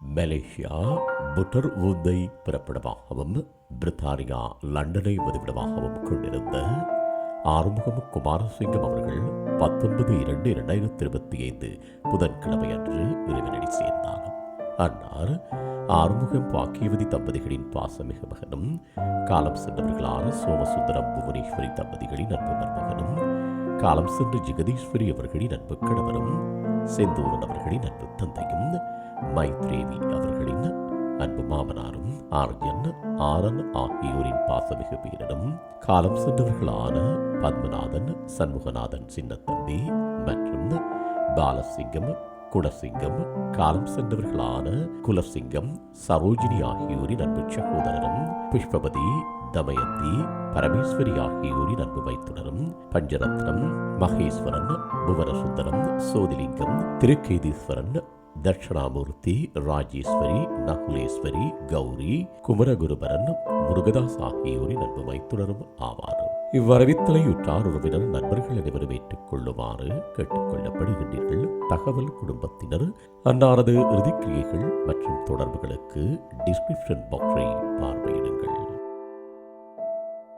Malaysia புட்டர் ஊந்தை பிறப்பிடமாகவும் பிரித்தானியா லண்டனை வதிவிடமாகவும் கொண்டிருந்த ஆறுமுகம் குமாரசிங்கம் அவர்கள் பத்தொன்பது இரண்டு இரண்டாயிரத்தி இருபத்தி ஐந்து புதன்கிழமை அன்று இறைவனடி சேர்ந்தார். அன்னார் ஆறுமுகம் பாக்கியவதி தம்பதிகளின் பாசமிக மகனும் காலம் சென்றவர்களான சோமசுந்தரம் புவனேஸ்வரி தம்பதிகளின் அன்பு மருமகனும் காலம் சென்று ஜெகதீஸ்வரி அவர்களின் அன்பு கணவரும் செந்தூரன் அவர்களின் அன்பு தந்தையும் மைத்ரேவி அவர்களின் அன்பு மாமனாரும் ஆர்யன் ஆரன் ஆகியோரின் பாசமிகு வீரனும் காலம் சென்றவர்களான பத்மநாதன் சண்முகநாதன் சின்னத்தம்பி மற்றும் பாலசிங்கம் குணசிங்கம் காலம் சென்றவர்களான குலசிங்கம் சரோஜினி ஆகியோரின் அன்பு சகோதரரும் புஷ்பபதி தமயந்தி பரமேஸ்வரி ஆகியோரின் அன்பு வைத்துடரும் பஞ்சரத்னம் மகேஸ்வரன் புவனசுந்தரம் சோதிலிங்கம் திருக்கேதீஸ்வரன் தட்சிணாமூர்த்தி ராஜேஸ்வரி நகுலேஸ்வரி கௌரி குமரகுருபரன் முருகதாஸ் ஆகியோரின் அன்பு வைத்துடரும் ஆவார். இவ்வரவித்தலையுற்றார் உறவினர் நண்பர்கள் அனைவரும் ஏற்றுக்கொள்ளுமாறு கேட்டுக்கொள்ளப்படுகின்றீர்கள் தகவல் குடும்பத்தினர் அன்னாரது இறுதிக்கிரியைகள் மற்றும் தொடர்புகளுக்கு டிஸ்கிரிப்ஷன் பாக்ஸை பார்வையிடுங்கள்.